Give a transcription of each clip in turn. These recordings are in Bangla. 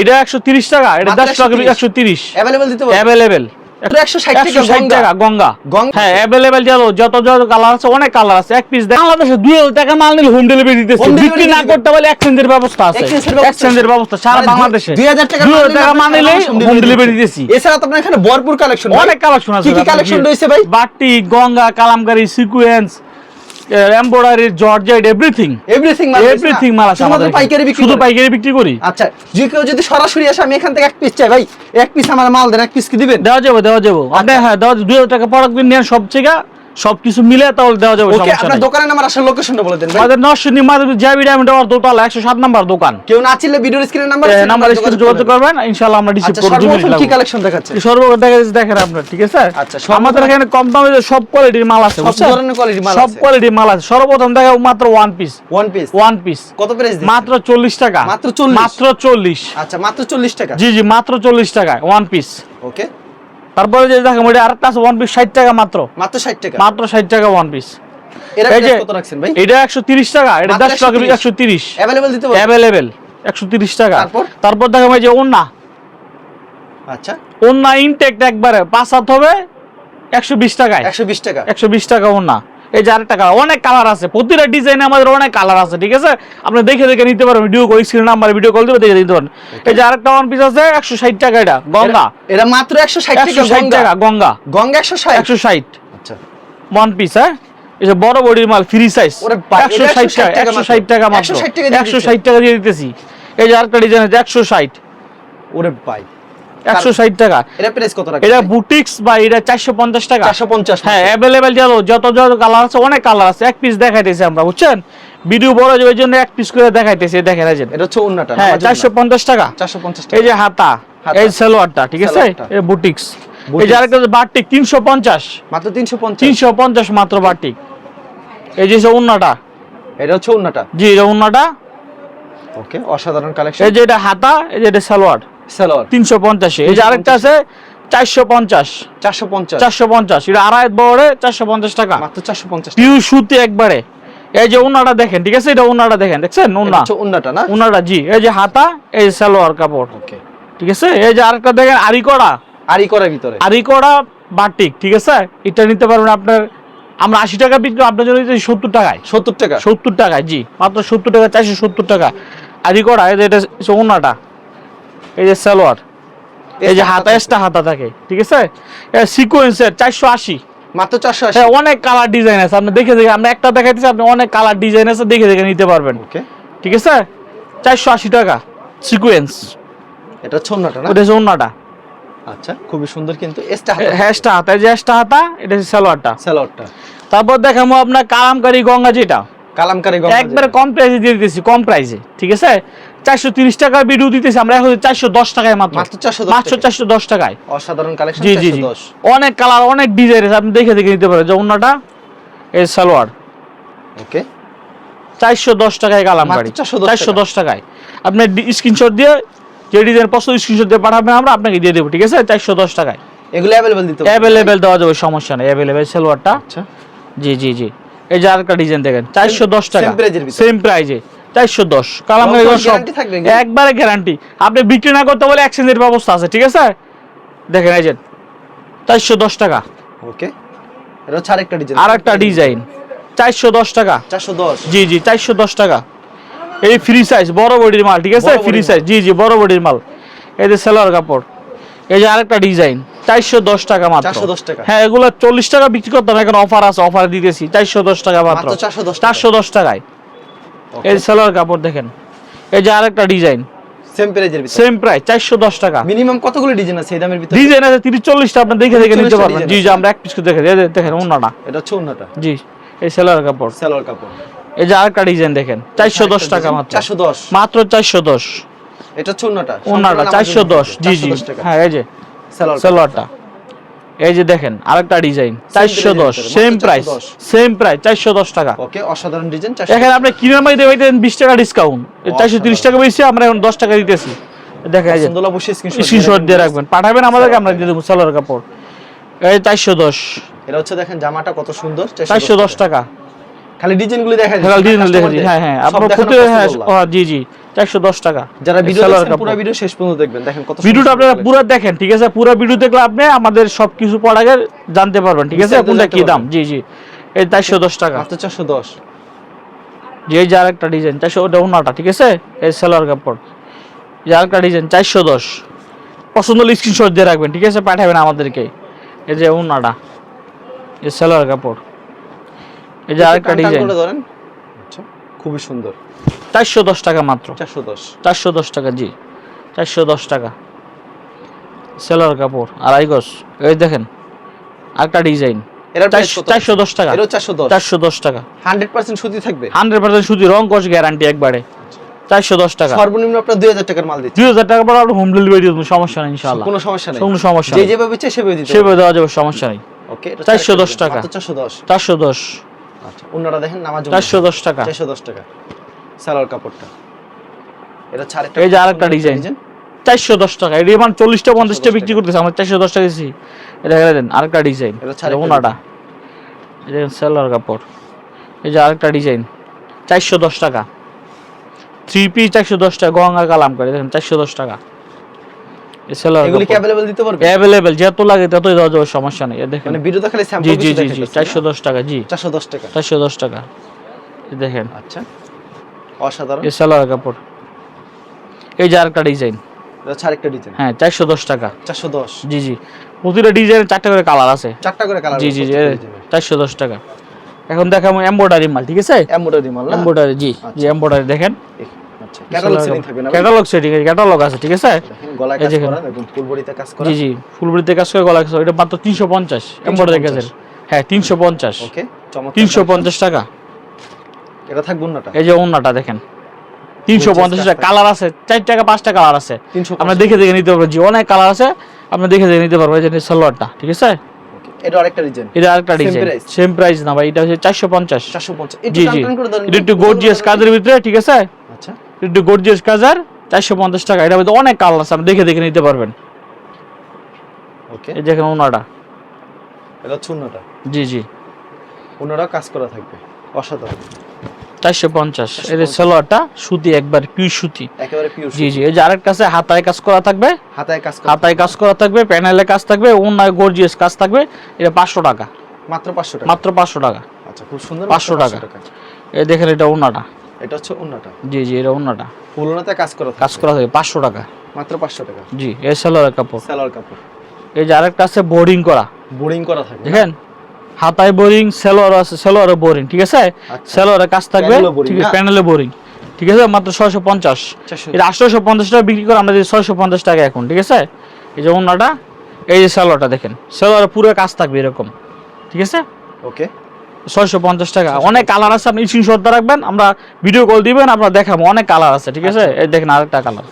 এটা একশো তিরিশ টাকা এটা মাত্র দশ টাকা 130 একশো তিরিশ। দিতে পারবেন অ্যাভেলেবেল একশো ষাট টাকা গঙ্গা। টাকা গঙ্গা। গঙ্গা। হ্যাঁ অ্যাভেলেবেল যত যত যত কালার আছে অনেক কালার আছে এক পিস বাংলাদেশে দুই হাজার টাকা মাল নিলে হোম ডেলিভারি দিতেছে। বিক্রি না করতে পারলে এক্সচেঞ্জের ব্যবস্থা আছে। Exchange এর ব্যবস্থা এক্সচেঞ্জের ব্যবস্থা সারা বাংলাদেশে। দুই হাজার টাকা দুই হাজার টাকা মাল মাল নিলে হোম ডেলিভারি দিতেছি। দিতেছি। এছাড়া তো আপনার এখানে ভরপুর কালেকশন অনেক কালেকশন আছে। কি কি কালেকশন রয়েছে ভাই? বাটি Ganga Kalamkari sequence embroidery georgette everything everything মাল এভরিথিং মাল আছে আমাদের পাইকারি বিক্রি শুধু পাইকারি বিক্রি করি। আচ্ছা যে কেউ যদি সরাসরি আসে আমি এখান থেকে এক পিস চাই ভাই। এক পিস আমার মাল দেন এক পিস কি দিবেন? দেওয়া যাবে দেওয়া যাবে। আচ্ছা। আপনি হ্যাঁ দেওয়া দুই হাজার টাকা প্রোডাক্ট নেন সব থেকে সবকিছু মিলে তাহলে দেওয়া যাবে ওকে আপনার দোকানের নাম্বার আসার লোকেশনটা বলে দেন আমাদের নরসিংদী মাধবী জাবি ডায়মন্ড টাওয়ার দোতলা একশো সাত নাম্বার দোকান। কেউ না চিনলে ভিডিওর স্ক্রিনের নাম্বার এ, নাম্বার স্ক্রিনে যোগাযোগ করবেন। ইনশাআল্লাহ আমরা রিসিভ আচ্ছা করব সর্বপ্রথম কি কালেকশন দেখাচ্ছে সর্বপ্রথম দেখা যাচ্ছে দেখেন আপনার ঠিক আছে? আচ্ছা, আমাদের এখানে কম দামে সব কোয়ালিটির মাল আছে সব ধরনের কোয়ালিটির মাল আছে। সব কোয়ালিটির মাল আছে। সর্বপ্রথম দেখা মাত্র one piece one piece one piece কত প্রাইস মাত্র চল্লিশ টাকা। মাত্র 40? মাত্র চল্লিশ। আচ্ছা মাত্র 40 টাকা। জি জি মাত্র চল্লিশ টাকা ওয়ান পিস ওকে তারপরে যে দেখেন ওটা আরেকটা আছে ওয়ান পিস ষাট টাকা মাত্র। মাত্র ষাট টাকা? মাত্র ষাট টাকা ওয়ান পিস এই যে এটা একশো তিরিশ টাকা এটা দশ টাকা একশো তিরিশ। অ্যাভেলেবেল দিতে অ্যাভেলেবেল একশো তিরিশ টাকা। তারপর? দেখেন যে ওন্না আচ্ছা। ইনটেক্ট একবারে পাঁচ হাত হবে একশো বিশ টাকায়। একশো বিশ টাকা। একশো বিশ টাকা ওন্না এই যে আরেকটা কালার অনেক কালার আছে। প্রতিটা ডিজাইনে আমাদের অনেক কালার আছে ঠিক আছে? আপনি দেখে দেখে নিতে পারেন video call screen number video call দিবে দেখে নিতে পারেন এই যে আরেকটা ওয়ান পিস আছে একশো ষাট টাকা এটা গঙ্গা। এরা মাত্র 160 টাকা একশো ষাট টাকা গঙ্গা। গঙ্গা 160 একশো ষাট। আচ্ছা। ওয়ান পিস হ্যাঁ? বড় বডির মাল ফ্রি সাইজ একশো এটা ষাট টাকা একশো ষাট টাকা মাত্র। 160 দিয়ে একশো ষাট টাকা দিয়ে দিতেছি। এই যে আরেকটা ডিজাইন আছে একশো ষাট। ওরে ভাই। একশো ষাট টাকা। এটা প্রাইস কত রাখছেন? এটা বুটিক্স বা এটা চারশো পঞ্চাশ টাকা। 450 হ্যাঁ অ্যাভেলেবেল যত যত যত কালার আছে অনেক কালার আছে। এক পিস দেখাইতেছি আমরা বুঝছেন? ভিডিও বড় যাবে জন্য এক পিস করে দেখাইতেছি দেখেন যে। এটা হচ্ছে ওন্নাটা হ্যাঁ চারশো পঞ্চাশ টাকা। 450 টাকা। এই যে হাতা। এই সালোয়ারটা ঠিক আছে। এই বুটিক্স এই যে আরেকটা বাটিক তিনশো পঞ্চাশ। মাত্র 350 তিনশো পঞ্চাশ মাত্র বাটিক এই যে উন্নাটা এটা হচ্ছে ওন্নাটা। জি এটা উন্নাটা ওকে অসাধারণ কালেকশন এই যে এটা হাতা এই যে এটা সালোয়ার। সালোয়ার তিনশো পঞ্চাশে এই যে আরেকটা আছে চারশো পঞ্চাশ। 450 চারশো পঞ্চাশ। এটা আড়াই বড়ে চারশো পঞ্চাশ টাকা। মাত্র 450 টাকা। পিউ সুতি একবারে। এই যে উনাটা দেখেন ঠিক আছে? এটা উনাটা দেখেন দেখছেন? উনা হচ্ছে না? উনাটা জি। এই যে হাতা এই সালোয়ার কাপড়। ওকে। ঠিক আছে? এই যে আরেকটা দেখেন আরিকড়া। আরি করার ভিতরে। আরিকড়া বাটিক ঠিক আছে? এটা নিতে পারবেন আপনার আমরা আশি টাকা বিক্রি আপনার জন্য সত্তর টাকায়। 70 টাকা। সত্তর টাকায় জি। মাত্র সত্তর টাকা চারশো সত্তর টাকা। আরিকড়া এটা উনাটা এই যে সালোয়ার এই যে হাতা এক্সট্রা হাতা থাকে ঠিক আছে? সিকোয়েন্সের চারশো আশি। মাত্র 480 হ্যাঁ অনেক কালার ডিজাইন আছে। আপনি দেখে দেখে আমরা একটা দেখাইতেছি আপনি অনেক কালার ডিজাইন আছে দেখে দেখে নিতে পারবেন। ওকে। ঠিক আছে? চারশো আশি টাকা সিকোয়েন্স এটা হচ্ছে ওন্নাটা না? ওটা অন্যটা আচ্ছা খুবই সুন্দর কিন্তু এসটা হাতা। এই যে হ্যাশটা হাতা এটা সালোয়ারটা। সালোয়ারটা। তারপর দেখাবো আপনার কালামকারি গঙ্গা যেটা। কালামকারি গঙ্গা একবারে কম প্রাইসে দিয়ে দিতেছি কম প্রাইসে ঠিক আছে? চারশো তিরিশ টাকার ভিডিও দিতেছি আমরা এখন চারশো দশ টাকায় মাত্র মাত্র 410 মাত্র টাকায়। চারশো দশ টাকায় অসাধারণ কালেকশন জি জি জি 410 অনেক কালার অনেক ডিজাইন আছে আপনি দেখে দেখে নিতে পারেন যে অন্যটা এই সালোয়ার ওকে চারশো দশ টাকায় কালামকারি মাত্র 410 চারশো দশ টাকায় আপনি স্ক্রিনশট দিয়ে যে ডিজাইন পছন্দ স্ক্রিনশট দিয়ে পাঠাবেন আমরা আপনাকে দিয়ে দেবো ঠিক আছে চারশো দশ টাকায় এগুলো अवेलेबल দিতে পারবেন অ্যাভেলেবেল দেওয়া যাবে সমস্যা নেই অ্যাভেলেবেল সালোয়ারটা আচ্ছা জি জি জি এই যে আরেকটা ডিজাইন দেখেন চারশো দশ টাকা same price এর ভিতরে? সেম প্রাইজে চারশো দশ। কালামকারি? একবারে গ্যারান্টি আপনি বিক্রি না করতে বলে এক্সচেঞ্জের ব্যবস্থা আছে ঠিক আছে? দেখেন এই যে চারশো দশ টাকা। ওকে এটা হচ্ছে আরেকটা ডিজাইন চারশো দশ টাকা। 410 জি জি চারশো দশ টাকা। এই ফ্রি সাইজ বড় বডির মাল ঠিক আছে? ফ্রি সাইজ জি জি বড় বডির মাল। এই যে সেলার কাপড়। এই যে আরেকটা ডিজাইন চারশো দশ টাকা মাত্র। 410 টাকা। হ্যাঁ এগুলো চল্লিশ টাকা বিক্রি করতাম এখন অফার আছে অফার দিতেছি চারশো দশ টাকা মাত্র। মাত্র 410 টাকা। চারশো দশ টাকায়। এই সেলার কাপড় দেখেন এই যে আরেকটা ডিজাইন। সেম প্রাইজের ভিতরে? সেম প্রাইস চারশো দশ টাকা। মিনিমাম কতগুলো ডিজাইন আছে এই দামের ভিতরে? ডিজাইন আছে আপনি দেখে দেখে নিতে পারবেন। জি জি আমরা এক পিস করে দেখে দেখেন অন্যটা এটা হচ্ছে ওন্নাটা। জি এই সেলার কাপড়। সালোয়ার কাপড়। এই যে আরেকটা ডিজাইন দেখেন চারশো দশ টাকা মাত্র। 410 মাত্র চারশো দশ। এটা হচ্ছে ওন্নাটা। চারশো দশ। জি জি। হ্যাঁ এই যে সালোয়ারটা। এই যে দেখেন আরেকটা ডিজাইন চারশো দশ price এর সেম প্রাইস সেম প্রাইস চারশো দশ টাকা। ওকে অসাধারণ ডিজাইন 410 দেখেন আপনি কিনার মাই দেবেন বিশ টাকা ডিসকাউন্ট চারশো তিরিশ টাকা বেশি আমরা এখন দশ টাকা দিতেছি। দেখা এই যে সুন্দর অবশ্যই স্ক্রিনশট দিয়ে রাখবেন। পাঠাবেন আমাদেরকে আমরা দিয়ে দেবো সালোয়ার কাপড়। এই চারশো দশ। এটা হচ্ছে দেখেন জামাটা কত সুন্দর চারশো দশ টাকা। খালি ডিজাইনগুলো দেখা হ্যাঁ ডিজাইন দেখেছি হ্যাঁ হ্যাঁ আপনার প্রতি হ্যাঁ জি জি চারশো দশ টাকা। যারা ভিডিও দেখছেন পুরো ভিডিও শেষ পর্যন্ত দেখবেন। দেখেন কত ভিডিওটা আপনারা পুরো দেখেন। ঠিক আছে? পুরো ভিডিও দেখলে আপনি আমাদের সবকিছু পড়াগে জানতে পারবেন ঠিক আছে? কোনটা কি দাম? জি জি। এই চারশো দশ টাকা। মাত্র চারশো দশ। যে এই যে আরেকটা ডিজাইন চারশো ওটা ওনাটা ঠিক আছে? এই সেলার কাপড়। যে আরেকটা ডিজাইন চারশো দশ। পছন্দ হলে স্ক্রিনশট দিয়ে রাখবেন ঠিক আছে? পাঠাবেন আমাদেরকে। এই যে ওনাটা এই সেলার কাপড়। এই যে আরেকটা ডিজাইন ধরেন। আচ্ছা খুবই সুন্দর। চারশো দশ টাকা মাত্র। চারশো দশ। চারশো দশ টাকা জি। চারশো দশ টাকা। সেলার কাপড় আড়াই গজ। এই দেখেন আরেকটা ডিজাইন চারশো দশ টাকা। চারশো দশ। চারশো দশ টাকা। হান্ড্রেড পার্সেন্ট সুতি থাকবে? হান্ড্রেড পার্সেন্ট শুধু রং কস গ্যারান্টি একবারে। চারশো দশ টাকা। সর্বনিম্ন আপনার দুই হাজার টাকার মাল দিচ্ছে। দুই হাজার টাকা পর আপনার হোম ডেলিভারি দেবো সমস্যা নেই ইনশাল্লাহ কোনো সমস্যা নেই। কোনো সমস্যা যে নেই। যেভাবে চাই সেভাবে সেভাবে দেওয়া যাবে সমস্যা নেই। ওকে 410 টাকা। চারশো দশ। চারশো দশ। আচ্ছা অন্যরা দেখেন নামাজ চারশো দশ টাকা। চারশো দশ টাকা। সালোয়ার কাপড়টা। এটা ছাড় এই যে আরেকটা ডিজাইন। চারশো দশ টাকা। এটি আমার চল্লিশটা পঞ্চাশটা বিক্রি করতেছে। আমার চারশো দশ টাকা দিচ্ছি এটা হেরে দেন আরেকটা ডিজাইন। এটা ছাড় ওনাটা যে সেলার কাপড়। এই যে আরেকটা ডিজাইন। চারশো দশ টাকা। থ্রি পিস চারশো দশ টাকা। গঙ্গা কালাম করে। দেখেন চারশো দশ টাকা। এই এগুলি কি অ্যাভেলেবল দিতে পারবে? অ্যাভেলেবেল যত লাগে ততই দেওয়া যাবে সমস্যা নেই। দেখেন। মানে ভিডিওতে খালি স্যাম্পল জি জি জি চারশো দশ টাকা জি। চারশো দশ টাকা। চারশো দশ টাকা। দেখেন। আচ্ছা। অসাধারণ। এই কাপড়। এই যে আরেকটা ডিজাইন ছাড় একটা ডিজাইন হ্যাঁ চারশো দশ টাকা। চারশো দশ। জি জি। প্রতিটা ডিজাইনের চারটা করে কালার আছে। চারটা করে কালার জি জি জি টাকা। এখন দেখাবো এম্বয়ডারি মাল ঠিক আছে? এমব্রয়ডারি মাল না? জি জি এম্বয়ডারি দেখেন। আচ্ছা ক্যাটালগ সেটিং থাকবে না ক্যাটালগ সেটিং ক্যাটালগ আছে ঠিক আছে? গলায় কাজ করা এবং ফুলবড়িতে কাজ করা জি জি ফুলবড়িতে কাজ করে গলা কাজ করে, এটা মাত্র তিনশো পঞ্চাশ কাজের। হ্যাঁ তিনশো পঞ্চাশ। ওকে চমৎকার। তিনশো পঞ্চাশ টাকা। এটা থাকবে অন্যটা এই যে অন্যটা দেখেন। তিনশো পঞ্চাশ টাকা। কালার আছে চার টাকা পাঁচটা কালার আছে। আমরা দেখে দেখে নিতে পারব জি অনেক কালার আছে। আপনি দেখে দেখে নিতে পারব এই যে সালোয়ারটা ঠিক আছে? এটা আরেকটা ডিজাইন এটা আরেকটা ডিজাইন সেম প্রাইস না ভাই এটা হচ্ছে চারশো পঞ্চাশ। চারশো পঞ্চাশ। জি জি। এটা একটু গর্জিয়াস কাজের ভিতরে ঠিক আছে? একটু গর্জিয়াস কাজার চারশো পঞ্চাশ টাকা। এটা মধ্যে অনেক কালার আছে আপনি দেখে দেখে নিতে পারবেন। ওকে এই দেখেন ওনাটা এটা হচ্ছে জি জি। অন্যরা কাজ করা থাকবে অসাধারণ। চারশো পঞ্চাশ। এই যে সালোয়ারটা সুতি একবার পিউ সুতি। একেবারে পিওর জি জি। এই যে আরেকটা আছে হাতায় কাজ করা থাকবে। হাতায় কাজ হাতায় কাজ করা থাকবে প্যানেলে কাজ থাকবে অন্যায় গর্জিয়াস কাজ থাকবে। এটা পাঁচশো টাকা। মাত্র পাঁচশো টাকা। মাত্র পাঁচশো টাকা। আচ্ছা খুব সুন্দর 500 মাত্র টাকা। এই দেখেন এটা ওনাটা এটা হচ্ছে জি জি এটা কাজ করা কাজ করা থাকবে পাঁচশো টাকা। মাত্র পাঁচশো টাকা। জি কাপড়। সালোয়ার কাপড়। এই যে আরেকটা আছে বোর্ডিং করা। বোরিং করা থাকবে দেখেন হাতায় বোরিং সেলোয়ার আছে সেলোয়ারে বোরিং ঠিক আছে? আচ্ছা। সেলোয়ারে কাজ থাকবে ঠিক আছে প্যানেলে বোরিং। ঠিক আছে মাত্র ছয়শো পঞ্চাশ। এটা আঠারোশো পঞ্চাশ টাকা বিক্রি করে আমরা ছয়শো পঞ্চাশ টাকা এখন ঠিক আছে? এই যে অন্যটা এই যে সেলোয়ারটা দেখেন সেলোয়ারে পুরো কাজ থাকবে এরকম ঠিক আছে? ওকে। ছয়শো পঞ্চাশ টাকা। অনেক কালার আছে আপনি স্ক্রিনশট রাখবেন আমরা ভিডিও কল দিবেন আমরা দেখাবো। অনেক কালার আছে ঠিক আছে? এই দেখেন আরেকটা কালার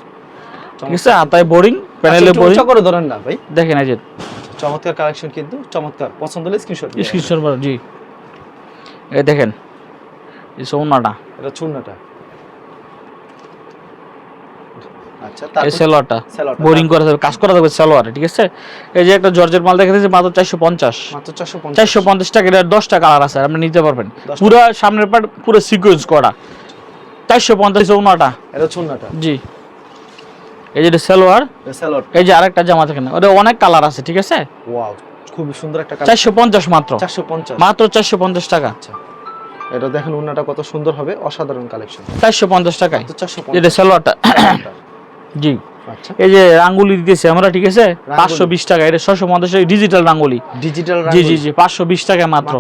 ঠিক আছে? তাই বোরিং প্যানেলে বোরিং আচ্ছা, করে ধরেন না ভাই। দেখেন এই যে। চমৎকার কালেকশন কিন্তু চমৎকার। পছন্দ হলে স্ক্রিনশট স্ক্রিনশট জি। এই দেখেন এই সোনাটা এটা চূর্ণটা আচ্ছা এই তারপর সালোয়ারটা। সালোয়ারটা, বোরিং করা থাকবে কাজ করা থাকবে সালোয়ারে ঠিক আছে? এই যে একটা জর্জের মাল দেখা মাত্র চারশো পঞ্চাশ। চারশো পঞ্চাশ। টাকা এটার দশটা কালার আছে আপনি নিতে পারবেন। পুরো সামনের পার্ট পুরো সিকোয়েন্স করা। চারশো পঞ্চাশ ওনাটা এটা চূর্ণটা জি। এই যে সালোয়ার সালোয়ার। এই যে আরেকটা জামা থাকে না ওটা অনেক কালার আছে ঠিক আছে? ওয়াও সুন্দর একটা চারশো পঞ্চাশ মাত্র। চারশো পঞ্চাশ। মাত্র চারশো পঞ্চাশ টাকা। আচ্ছা। এটা দেখেন উন্নাটা কত সুন্দর হবে অসাধারণ কালেকশন চারশো পঞ্চাশ টাকায়। এটা সালোয়ারটা। জি। আচ্ছা। এই যে রাঙ্গুলি দিতেছি আমরা ঠিক আছে? পাঁচশো বিশ টাকা এটা ছশো পঞ্চাশ ডিজিটাল রাঙ্গুলি। ডিজিটাল জি জি জি পাঁচশো বিশ টাকায় মাত্র।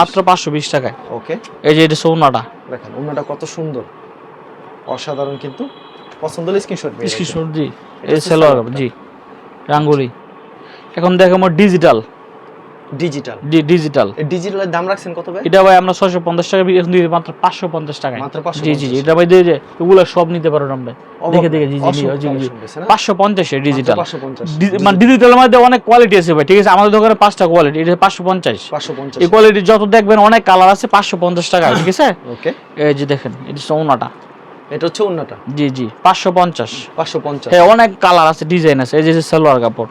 মাত্র পাঁচশো বিশ। টাকায়। ওকে। এই যে এটা সৌনাটা। দেখেন উন্নাটা কত সুন্দর। অসাধারণ কিন্তু পছন্দ হলে স্ক্রিনশট স্ক্রিনশট জি। এই সেলোয়ার জি রাঙ্গুলি। এখন দেখো আমার ডিজিটাল ডিজিটাল ডিজিটাল ডিজিটালের দাম রাখছেন কত ভাই? এটা ভাই আমরা ছশো পঞ্চাশ টাকা বিক্রি- দিই মাত্র পাঁচশো পঞ্চাশ টাকায়। মাত্র 550 জি জি এটা ভাই দিয়ে যে সব নিতে পারো আমরা। দেখে দেখে জি জি জি জি জি collection রয়েছে না? পাঁচশো পঞ্চাশে ডিজিটাল পাঁচশো পঞ্চাশ। মানে ডিজিটালের মধ্যে অনেক কোয়ালিটি আছে ভাই ঠিক আছে? আমাদের দোকানে পাঁচটা কোয়ালিটি এটা পাঁচশো পঞ্চাশ। পাঁচশো পঞ্চাশ। এই কোয়ালিটি যত দেখবেন অনেক কালার আছে পাঁচশো পঞ্চাশ টাকা ঠিক আছে? ওকে। এই যে দেখেন এটা সোনাটা এটা হচ্ছে উন্নাটা জি জি পাঁচশো পঞ্চাশ। পাঁচশো পঞ্চাশ। হ্যাঁ অনেক কালার আছে ডিজাইন আছে। এই যে সালোয়ার কাপড়।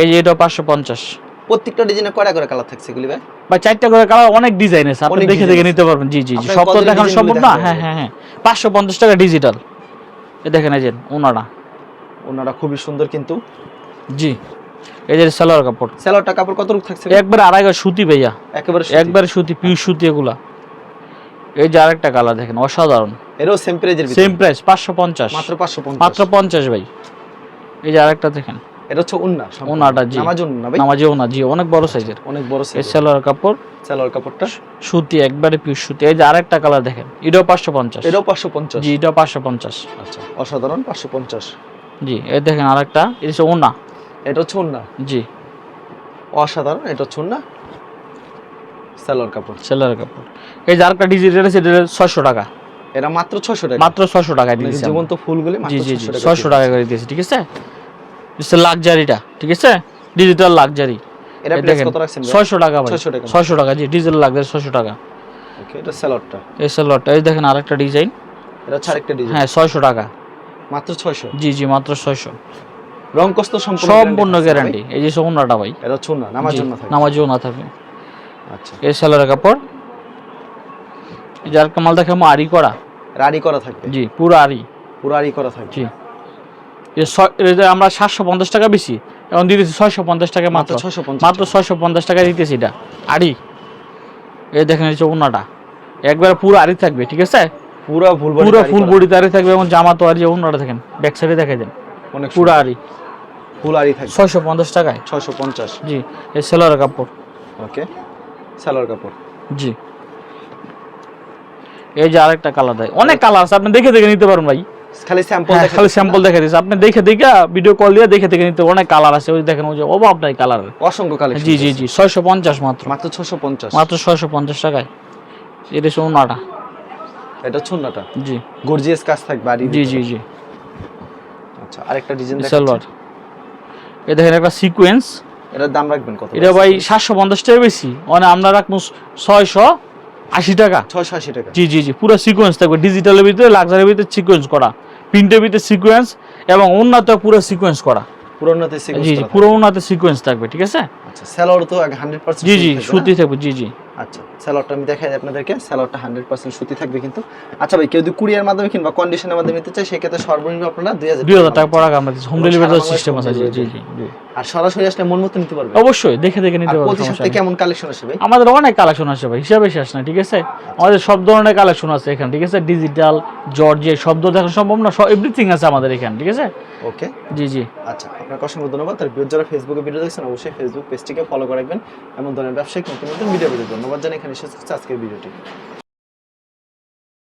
এই যে এটা পাঁচশো পঞ্চাশ। প্রত্যেকটা ডিজাইনে কয়টা করে কালার থাকছে এগুলি ভাই? বা চারটা করে কালার অনেক ডিজাইন আছে আপনি দেখে দেখে নিতে পারবেন। জি জি জি সব তো দেখানো সম্ভব না। হ্যাঁ হ্যাঁ হ্যাঁ পাঁচশো পঞ্চাশ টাকা ডিজিটাল এ দেখেন এই যে ওনারা। ওনারা খুবই সুন্দর কিন্তু। জি এই যে সালোয়ার কাপড়। স্যালোয়ারটা কাপড় কত রূপ থাকছে? একবার আড়াই সুতি ভাইয়া। একেবারে একবার সুতি পিউর সুতি এগুলা। এই যে আরেকটা কালার দেখেন অসাধারণ। এরও সেম প্রাইজের সেম প্রাইস পাঁচশো পঞ্চাশ। মাত্র পাঁচশো পঞ্চাশ। মাত্র পঞ্চাশ ভাই। এই যে আরেকটা দেখেন। এটা হচ্ছে উন্না জি। নামাজ উন্না ভাই? নামাজি ওনা জি অনেক বড় সাইজের অনেক বড় সাইজ সালোয়ার কাপড় স্যালোয়ার কাপড়টা? সুতি একবারে সুতি। এই যে আরেকটা কালার দেখেন এটাও পাঁচশো পঞ্চাশ। এটাও পাঁচশো পঞ্চাশ। জি এটাও পাঁচশো পঞ্চাশ। আচ্ছা অসাধারণ পাঁচশো পঞ্চাশ। জি এই দেখেন আরেকটা এটা হচ্ছে ওনা এটা হচ্ছে উন্না? জি। অসাধারণ এটা হচ্ছে উন্না? স্যালোয়ার কাপড়। সেলার কাপড়। এই যে আরেকটা ডিজিটাল এটা ছয়শো টাকা। এটা মাত্র ছয়শো টাকা। মাত্র ছয়শো টাকায় মানে দিয়েছি জীবন্ত ফুলগুলি মাত্র জি জি 600 টাকা ছয়শো টাকা করে দিয়েছি ঠিক আছে? লাক্সারিটা ঠিক আছে? ডিজিটাল লাক্সারি এটা প্রাইস কত রাখছেন ভাই? ছয়শো টাকা ভাই। 600 টাকা। ছয়শো টাকা জি ডিজিটাল লাক্সারি ছয়শো টাকা। ওকে এটা স্যালোয়ারটা এই সেলারটা এই দেখেন আরেকটা ডিজাইন এটা হচ্ছে আরেকটা ডিজাইন হ্যাঁ ছয়শো টাকা। মাত্র ছয়শো? জি জি মাত্র ছয়শো। রং কষ্ট সম্পূর্ণ সম্পূর্ণ গ্যারান্টি এই যে সোনাটা ভাই। এটা হচ্ছে উন্না নামার জন্য থাকে নামাজিও না থাকে আচ্ছা। এই সেলারের কাপড়। এই যে আরেকটা মাল দেখাবো আরি করা। রাডি করা থাকবে? জি পুরো আরি পুরো আড়ি করা থাকবে। জি। আমরা সাতশো পঞ্চাশ টাকা বেশি এখন দিতেছি ছয়শো পঞ্চাশ টাকা মাত্র। ছয়শো পঞ্চাশ মাত্র ছয়শো পঞ্চাশ টাকা দিতেছি এটা। আড়ি। এই দেখেন এই চৌনাটা একবার পুরো আড়ি থাকবে ঠিক আছে? পুরো ফুল পুরো ফুল বডিতে আড়ি থাকবে এবং জামা তো আড়ি উন্নাটা থাকেন ব্যাক সাইডে দেখে দেন। অনেক পুরো আড়ি। ফুল আড়ি থাকবে। ছয়শো পঞ্চাশ টাকায়। ছয়শো পঞ্চাশ। জি এই সেলার কাপড়। ওকে সালোয়ার কাপড়। জি। এই যে আরেকটা কালার দেয়। অনেক কালার আছে আপনি দেখে দেখে নিতে পারেন ভাই। খালি স্যাম্পল খালি স্যাম্পল দেখে দিচ্ছে। আপনি দেখে দেখে ভিডিও কল দিয়ে দেখে দেখে নিতে অনেক কালার আছে। ওই দেখেন ওই যে অভাব নাই কালার অসংখ্য কালেকশন জি জি জি ছয়শো পঞ্চাশ মাত্র। মাত্র ছয়শো পঞ্চাশ। মাত্র ছয়শো পঞ্চাশ টাকায়। এটা সোনাটা এটা জি। গর্জিয়াস কাজ থাকবে জি জি জি। আচ্ছা আরেকটা ডিজাইন সালোয়ার এ দেখেন একটা সিকোয়েন্স এটার দাম রাখবেন কত? এটা ভাই সাতশো পঞ্চাশ টাকা বেশি। মানে আমরা রাখব ছয়শো আশি টাকা। ছয়শো আশি টাকা। জি জি জি পুরো সিকোয়েন্স থাকবে। ডিজিটালের ভিতরে লাক্সারির ভিতরে সিকোয়েন্স করা। প্রিন্টের ভিতরে সিকোয়েন্স এবং উন্নত পুরো সিকোয়েন্স করা। পুরোনোতে জি জি পুরো উন্নত সিকোয়েন্স থাকবে ঠিক আছে? আচ্ছা স্যালোয়ার তো হান্ড্রেড পার্সেন্ট জি জি সুতি থাকবে জি জি। আচ্ছা। স্যালোয়ারটা আমি দেখাই আপনাদেরকে। স্যালোয়ারটা হান্ড্রেড পার্সেন্ট সুতি থাকবে কিন্তু। আচ্ছা ভাই কেউ যদি কুরিয়ার মাধ্যমে কিংবা কন্ডিশনের মাধ্যমে নিতে চায় সেক্ষেত্রে সর্বনিম্ন আপনারা দুই হাজার দুই হাজার টাকা পড়া আমরা হোম ডেলিভারি সিস্টেম আছে জি জি। আর সরাসরি আসলে মন মতো নিতে পারবে। অবশ্যই দেখে দেখে নিতে পারব প্রতি সপ্তাহে কেমন কালেকশন আসবে আমাদের অনেক কালেকশন ভাই হিসাবে শেষ না ঠিক আছে? আমাদের সব ধরনের কালেকশন আছে এখানে ঠিক আছে? ডিজিটাল জর্জে শব্দ দেখা সম্ভব না এভরিথিং আছে আমাদের এখানে ঠিক আছে? ওকে। জি জি। আচ্ছা আপনাকে অসংখ্য ধন্যবাদ। আর যারা ফেসবুকে ভিডিও দেখছেন অবশ্যই ফেসবুক পেজটিকে ফলো করে রাখবেন। এমন ধরনের ব্যবসায়িক নতুন নতুন ভিডিও পেতে ধন্যবাদ জানাই এখানে শেষ করছি আজকের ভিডিওটি